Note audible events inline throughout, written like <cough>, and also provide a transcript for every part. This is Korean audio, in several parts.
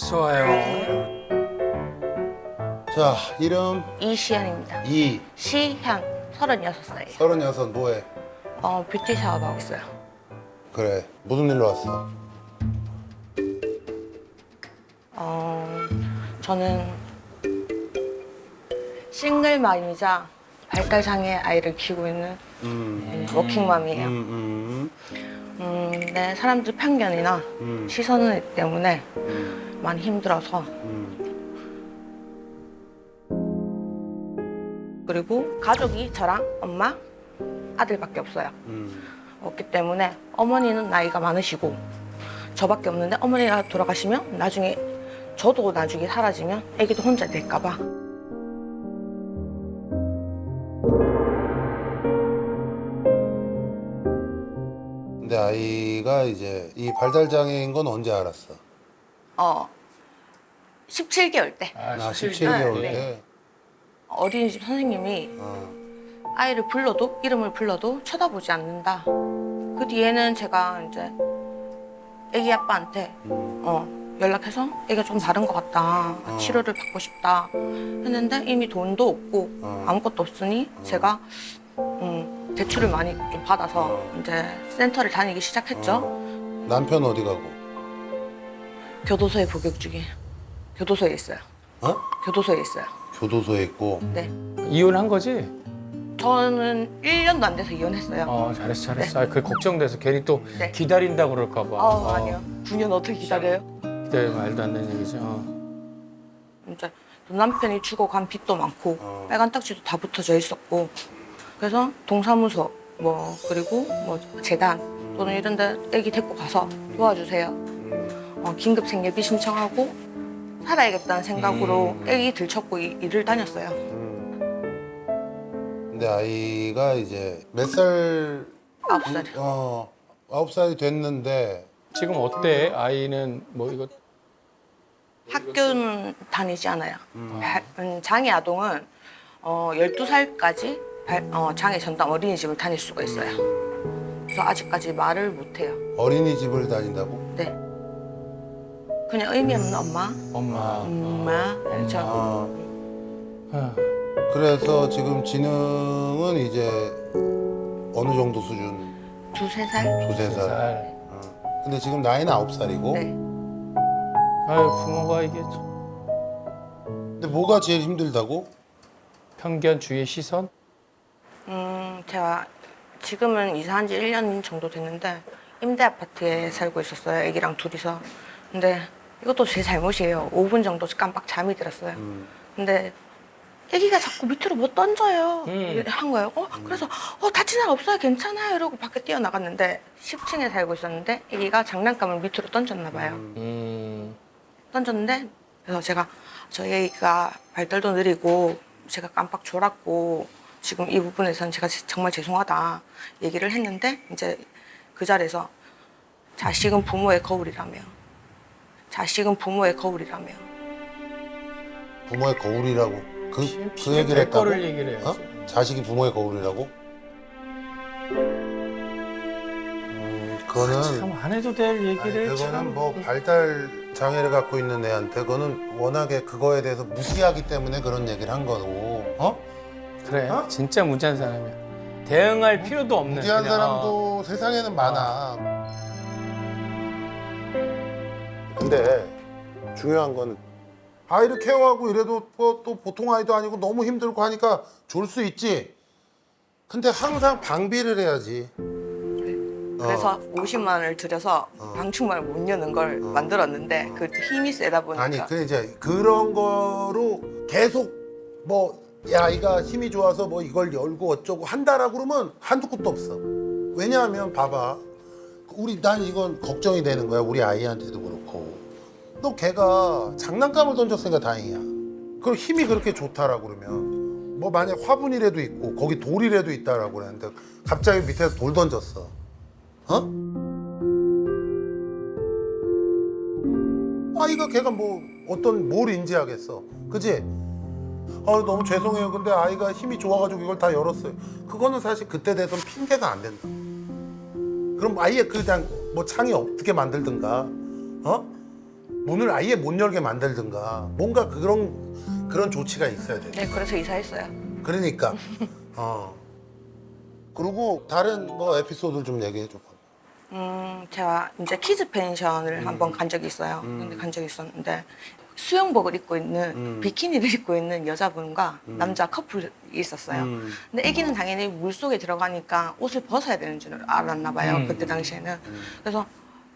어서 와요. 자 이름 이시연입니다. 이 시현 36살. 서른여섯 뭐해? 어, 뷰티 샵하고 있어요. 그래 무슨 일로 왔어? 어, 저는 싱글맘이자 발달 장애 아이를 키우고 있는 음, 네, 워킹맘이에요. 음, 음, 네, 사람들 편견이나 음, 시선 때문에 음, 많이 힘들어서 음. 그리고 가족이 저랑 엄마, 아들밖에 없어요. 음. 없기 때문에 어머니는 나이가 많으시고 저밖에 없는데 어머니가 돌아가시면 나중에 저도 나중에 사라지면 애기도 혼자 될까봐 근데 아이가 이제 이 발달 장애인 건 언제 알았어? 어 17개월 때 아, 나 17개월 17개월 네. 때. 어린이집 선생님이 어. 아이를 불러도 이름을 불러도 쳐다보지 않는다. 그 뒤에는 제가 이제 애기 아빠한테 음. 어, 연락해서 애가 좀 다른 것 같다. 어. 치료를 받고 싶다. 했는데 이미 돈도 없고 어. 아무것도 없으니 제가 음, 대출을 많이 좀 받아서 어. 이제 센터를 다니기 시작했죠. 남편 어디 가고? 교도소에 복역 중에 교도소에 있어요. 어? 교도소에 있어요. 교도소에 있고. 네. 이혼한 거지? 저는 1년도 안 돼서 이혼했어요. 어, 잘했어, 잘했어. 아, 그 걱정돼서 괜히 또 네. 기다린다 그럴까 봐. 아, 어, 아니요. 9년 어떻게 기다려요? 기다려 말도 안 되는 얘기죠. 어. 이제 남편이 주고 간 빚도 많고 어. 빨간 딱지도 다 붙어져 있었고 그래서 동사무소 뭐 그리고 뭐 재단 또는 이런 데 애기 데리고 가서 도와주세요. 음. 어, 긴급 생계비 신청하고 살아야겠다는 생각으로 음. 애기 들쳤고 이- 일을 다녔어요. 음. 근데 아이가 이제 몇 살? 아홉 살이요. 어, 아홉 살이 됐는데 지금 어때? 아이는 뭐 이거 학교는 다니지 않아요. 음. 발- 음, 장애 아동은 어, 12살까지 어, 장애 전담 어린이집을 다닐 수가 있어요. 그래서 아직까지 말을 못해요. 어린이집을 다닌다고? 네. 그냥 의미 없는 엄마, 엄마. 엄마, 저 아, 아, 그래서 지금 지능은 이제 어느 정도 수준? 두세 살. 두세 살. 살. 어. 근데 지금 나이는 아홉 살이고. 네. 아유, 부모가 이게 참 근데 뭐가 제일 힘들다고? 편견, 주의 시선? 음, 제가 지금은 이사한 지 1년 정도 됐는데 임대 아파트에 살고 있었어요. 애기랑 둘이서. 근데 이것도 제 잘못이에요. 5분 정도 깜빡 잠이 들었어요. 음. 근데 애기가 자꾸 밑으로 뭐 던져요. 음. 한 거예요. 어? 그래서 어 다친 날 없어요. 괜찮아요. 이러고 밖에 뛰어나갔는데 10층에 살고 있었는데 애기가 장난감을 밑으로 던졌나 봐요. 음. 던졌는데 그래서 제가 저희 애기가 발달도 느리고 제가 깜빡 졸았고 지금 이 부분에서는 제가 정말 죄송하다 얘기를 했는데 이제 그 자리에서 자식은 부모의 거울이라며 자식은 부모의 거울이라며 부모의 거울이라고. 그, 피- 그 얘기를 될 했다고? 거를 얘기를 해야지. 어? 자식이 부모의 거울이라고? 음, 그거는 참안 해도 될 아니, 얘기를 그거는 참. 뭐 발달 장애를 갖고 있는 애한테 그거는 워낙에 그거에 대해서 무시하기 때문에 그런 얘기를 한 거고 어? 그래, 어? 진짜 무지한 사람이야. 대응할 필요도 없는. 무지한 그냥, 어. 사람도 세상에는 많아 근데 중요한 건 아이를 케어하고 이래도 뭐또 보통 아이도 아니고 너무 힘들고 하니까 졸 수 있지. 근데 항상 방비를 해야지. 그래서 50만 원을 들여서 어. 방충망을 못 여는 걸 만들었는데 그 힘이 세다 보니까. 아니 그 이제 그런 거로 계속 뭐야 아이가 힘이 좋아서 뭐 이걸 열고 어쩌고 한다라고 그러면 한두 끝도 없어. 왜냐하면 봐봐. 우리 난 이건 걱정이 되는 거야. 우리 아이한테도 그렇고 너 걔가 장난감을 던졌으니까 다행이야. 그럼 힘이 그렇게 좋다라고 그러면 뭐 만약 화분이라도 있고 거기 돌이라도 있다라고 그랬는데 갑자기 밑에서 돌 던졌어. 어? 아이가 걔가 뭐 어떤 뭘 인지하겠어. 그지? 아 너무 죄송해요. 근데 아이가 힘이 좋아가지고 이걸 다 열었어요. 그거는 사실 그때 돼선 핑계가 안 된다. 그럼 아예 그냥 뭐 창이 없게 만들든가. 어? 문을 아예 못 열게 만들든가 뭔가 그런 그런 조치가 있어야 돼. 네, 그래서 이사했어요. 그러니까 <laughs> 어 그리고 다른 뭐 에피소드 좀 얘기해 줘. 음, 제가 이제 키즈 펜션을 한번 간 적이 있어요. 근데 간 적이 있었는데 수영복을 입고 있는 음. 비키니를 <laughs> 입고 있는 여자분과 남자 커플이 있었어요. 음. 근데 아기는 당연히 물 속에 들어가니까 옷을 벗어야 되는 줄 알았나 봐요. 음. 그때 당시에는. 그래서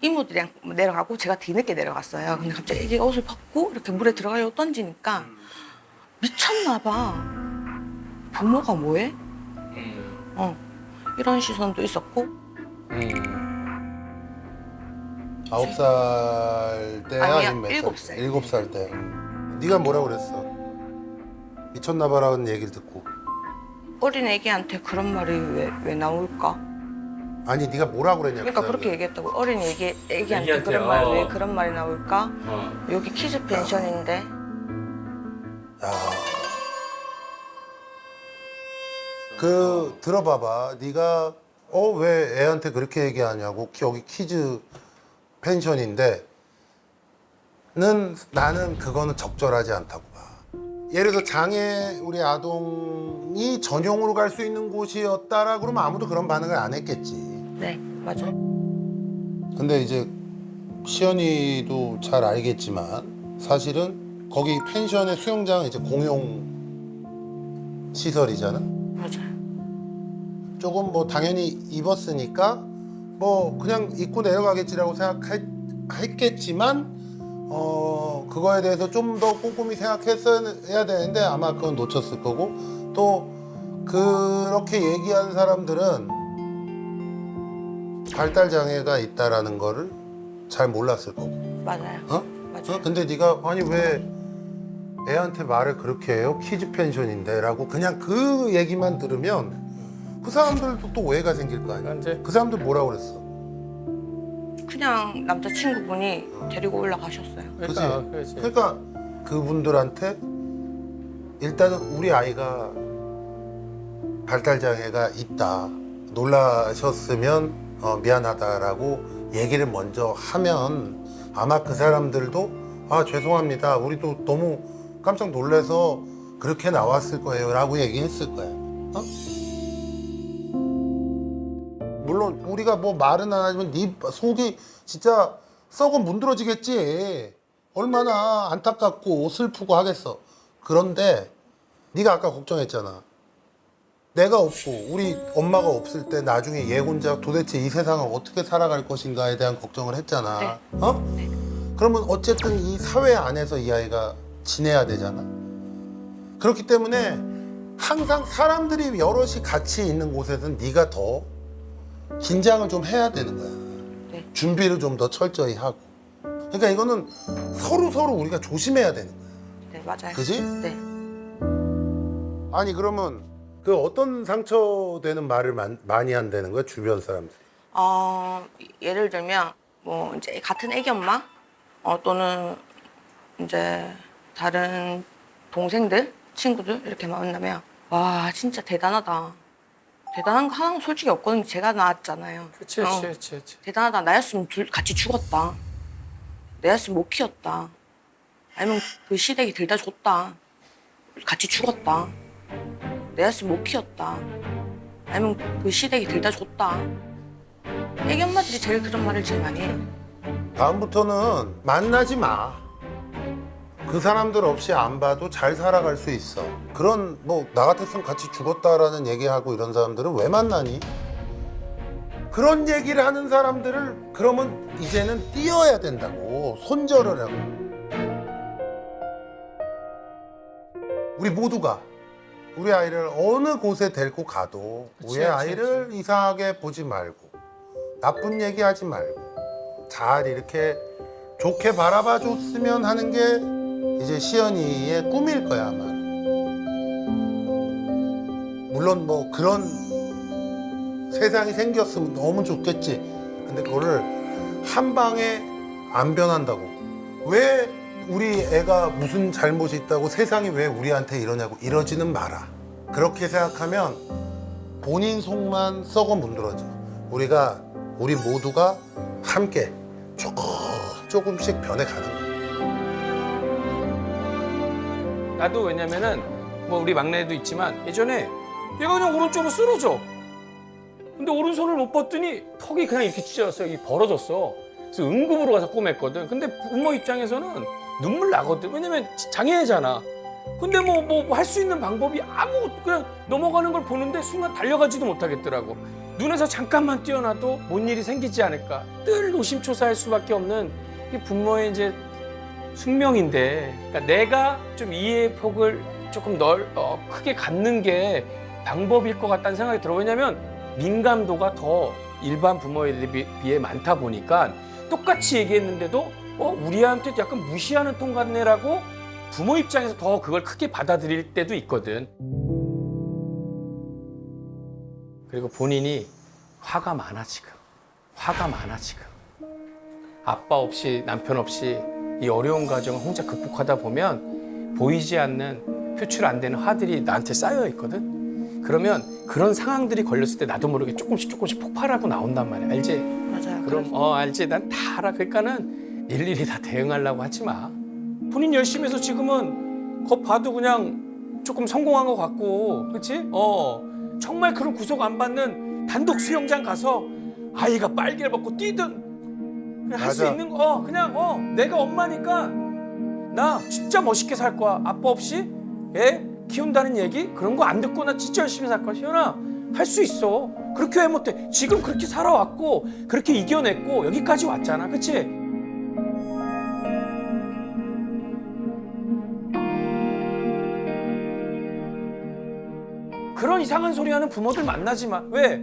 이모들이랑 내려가고 제가 뒤늦게 내려갔어요. 근데 갑자기 아기가 옷을 벗고 이렇게 물에 들어가려고 던지니까 미쳤나 봐. 부모가 뭐해? 어. 이런 시선도 있었고 음. 아홉 살 때야 아니면 몇 일곱 살? 살. 일곱 살 때. 네가 뭐라 그랬어? 미쳤나봐라는 얘기를 듣고. 어린 애기한테 그런 말이 왜, 왜 나올까? 아니 네가 뭐라 그랬냐? 그러니까 그 그렇게. 얘기했다고 어린 애기, 애기한테 애기한테, 그런 말 어. 왜 그런 말이 나올까? 어. 여기 키즈 펜션인데 야. 그 들어봐봐. 네가 어 왜 애한테 그렇게 얘기하냐고. 여기 키즈 펜션인데 는 나는 그거는 적절하지 않다고 봐. 예를 들어 장애 우리 아동이 전용으로 갈 수 있는 곳이었다라 그러면 아무도 그런 반응을 안 했겠지. 네 맞아요 근데 이제 시연이도 잘 알겠지만 사실은 거기 펜션의 수영장 이제 공용 시설이잖아. 맞아요 조금 뭐 당연히 입었으니까 뭐 그냥 입고 내려가겠지라고 생각했겠지만 어 그거에 대해서 좀 더 꼼꼼히 생각했어야 되는데 아마 그건 놓쳤을 거고 또 그렇게 얘기한 사람들은 발달 장애가 있다라는 거를 잘 몰랐을 거고 맞아요 어? 맞아요 어? 근데 네가 아니 왜 애한테 말을 그렇게 해요? 키즈 펜션인데라고 그냥 그 얘기만 들으면 그 사람들도 또 오해가 생길 거 아니야. 이제 그 사람들 뭐라 그랬어? 그냥 남자친구분이 데리고 올라가셨어요 그러니까 그치? 그렇지. 그러니까 그분들한테 일단은 우리 아이가 발달 장애가 있다 놀라셨으면 어, 미안하다라고 얘기를 먼저 하면 아마 그 사람들도 아 죄송합니다 우리도 너무 깜짝 놀라서 그렇게 나왔을 거예요 라고 얘기했을 거야. 어? 물론 우리가 뭐 말은 안 하지만 네 속이 진짜 썩어 문드러지겠지. 얼마나 안타깝고 슬프고 하겠어. 그런데 네가 아까 걱정했잖아. 내가 없고 우리 엄마가 없을 때 나중에 얘 혼자 도대체 이 세상을 어떻게 살아갈 것인가에 대한 걱정을 했잖아. 어? 네. 그러면 어쨌든 이 사회 안에서 이 아이가 지내야 되잖아. 그렇기 때문에 항상 사람들이 여럿이 같이 있는 곳에서는 네가 더 긴장을 좀 해야 되는 거야. 네. 준비를 좀 더 철저히 하고. 그러니까 이거는 서로 서로 우리가 조심해야 되는 거야. 네 맞아요 그지? 네 아니 그러면 그 어떤 상처되는 말을 만- 많이 한다는 거야 주변 사람들이. 어, 예를 들면 뭐 이제 같은 애기 엄마? 어, 또는 이제 다른 동생들 친구들 이렇게 만나면 와 진짜 대단하다. 대단한 거 하나는 솔직히 없거든요. 제가 낳았잖아요. 그렇지, 어, 그렇지, 그렇지, 그렇지. 대단하다. 나였으면 둘 같이 죽었다. 내였으면 못 키웠다. 아니면 그 시댁이 들다 줬다. 같이 죽었다 내였으면 못 키웠다 아니면 그 시댁이 들다 줬다 애기 엄마들이 제일 그런 말을 제일 많이 해요 다음부터는 만나지 마. 그 사람들 없이 안 봐도 잘 살아갈 수 있어. 그런 뭐 나 같았으면 같이 죽었다라는 얘기하고 이런 사람들은 왜 만나니? 그런 얘기를 하는 사람들을 그러면 이제는 띄어야 된다고 손절을 하고 우리 모두가 우리 아이를 어느 곳에 데리고 가도 그치, 우리 그치, 아이를 이상하게 보지 말고 나쁜 얘기하지 말고 잘 이렇게 좋게 바라봐 줬으면 하는 게 이제 시연이의 꿈일 거야 아마. 물론 뭐 그런 세상이 생겼으면 너무 좋겠지. 근데 그거를 한 방에 안 변한다고. 왜 우리 애가 무슨 잘못이 있다고 세상이 왜 우리한테 이러냐고 이러지는 마라. 그렇게 생각하면 본인 속만 썩어 문드러져. 우리가 우리 모두가 함께 조금 조금씩 변해가는 거야. 나도 왜냐면은 뭐 우리 막내도 있지만 예전에 얘가 그냥 오른쪽으로 쓰러져. 근데 오른손을 못 뻗더니 턱이 그냥 이렇게 찢어졌어. 이게 벌어졌어. 그래서 응급으로 가서 꼬맸거든. 근데 부모 입장에서는 눈물 나거든. 왜냐면 장애잖아. 근데 뭐 뭐 할 수 있는 방법이 아무것도 그냥 넘어가는 걸 보는데 순간 달려가지도 못하겠더라고. 눈에서 잠깐만 뛰어나도 뭔 일이 생기지 않을까. 늘 노심초사할 수밖에 없는 이 부모의 이제 숙명인데 그러니까 내가 좀 이해의 폭을 조금 넓 어, 크게 갖는 게 방법일 것 같다는 생각이 들어. 왜냐면 민감도가 더 일반 부모에 비- 비해 많다 보니까 똑같이 얘기했는데도 어 우리한테 약간 무시하는 톤 같네라고 부모 입장에서 더 그걸 크게 받아들일 때도 있거든. 그리고 본인이 화가 많아 지금. 화가 많아 지금. 아빠 없이 남편 없이 이 어려운 과정을 혼자 극복하다 보면 보이지 않는 표출 안 되는 화들이 나한테 쌓여 있거든. 그러면 그런 상황들이 걸렸을 때 나도 모르게 조금씩 조금씩 폭발하고 나온단 말이야. 알지? 맞아요. 그럼 어 알지? 난 다 알아. 그러니까는 일일이 다 대응하려고 하지 마. 본인 열심히 해서 지금은 거 봐도 그냥 조금 성공한 것 같고, 그렇지? 어 정말 그런 구속 안 받는 단독 수영장 가서 아이가 빨개를 벗고 뛰든 할 수 맞아. 있는 거, 어 그냥 어 내가 엄마니까 나 진짜 멋있게 살 거야. 아빠 없이 애 키운다는 얘기 그런 거 안 듣고 나 진짜 열심히 살 거야. 시연아 할 수 있어. 그렇게 왜 못해? 지금 그렇게 살아왔고 그렇게 이겨냈고 여기까지 왔잖아. 그치? 그런 이상한 소리 하는 부모들 만나지 마. 왜?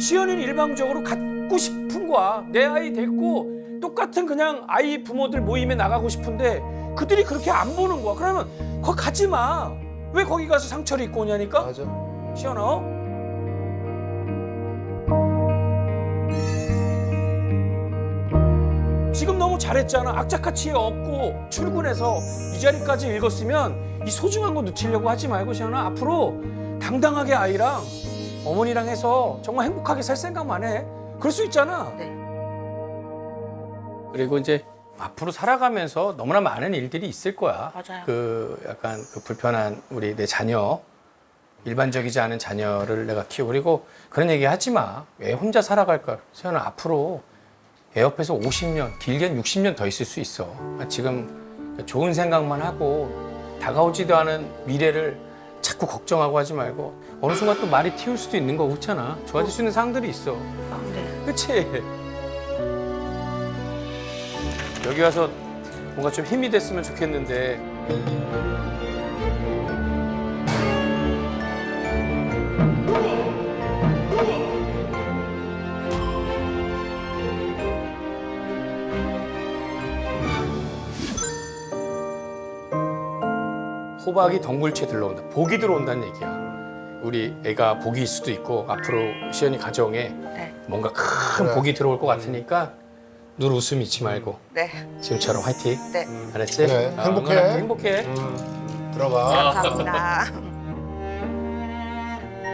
시연이는 일방적으로 갖고 싶은 거야. 내 아이 됐고 똑같은 그냥 아이 부모들 모임에 나가고 싶은데 그들이 그렇게 안 보는 거야. 그러면 거기 가지 마. 왜 거기 가서 상처를 입고 오냐니까? 맞아. 시연아. 어? 지금 너무 잘했잖아. 악착같이 없고 출근해서 이 자리까지 읽었으면 이 소중한 거 놓치려고 하지 말고 시연아 앞으로 당당하게 아이랑 어머니랑 해서 정말 행복하게 살 생각만 해. 그럴 수 있잖아. 네. 그리고 이제 앞으로 살아가면서 너무나 많은 일들이 있을 거야. 맞아요. 그 약간 그 불편한 우리 내 자녀 일반적이지 않은 자녀를 내가 키우고 그리고 그런 얘기 하지 마. 왜 혼자 살아갈까? 세연아 앞으로 애 옆에서 50년, 길게는 60년 더 있을 수 있어. 지금 좋은 생각만 하고 다가오지도 않은 미래를 자꾸 걱정하고 하지 말고 어느 순간 또 말이 튀울 수도 있는 거 그렇잖아. 좋아질 수 있는 상황들이 있어. 아, 네. 그치? 여기 와서 뭔가 좀 힘이 됐으면 좋겠는데 호박이 덩굴채 들러온다. 복이 들어온다는 얘기야. 우리 애가 복일 수도 있고 앞으로 시연이 가정에 네. 뭔가 큰 그래. 복이 들어올 것 같으니까 눈 웃음 잊지 말고 네. 지금처럼 화이팅. 네. 알았지? 그래, 어, 행복해. 응원할게. 행복해. 음, 들어가. 감사합니다.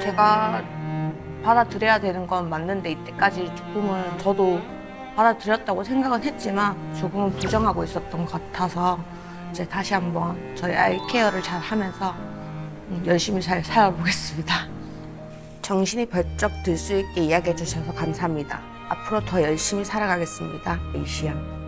제가 받아들여야 되는 건 맞는데 이때까지 조금은 저도 받아들였다고 생각은 했지만 조금은 부정하고 있었던 것 같아서 이제 다시 한번 저희 아이 케어를 잘 하면서 음, 열심히 잘 살아보겠습니다. 정신이 벌쩍 들 수 있게 이야기해 주셔서 감사합니다. 앞으로 더 열심히 살아가겠습니다. 이시연.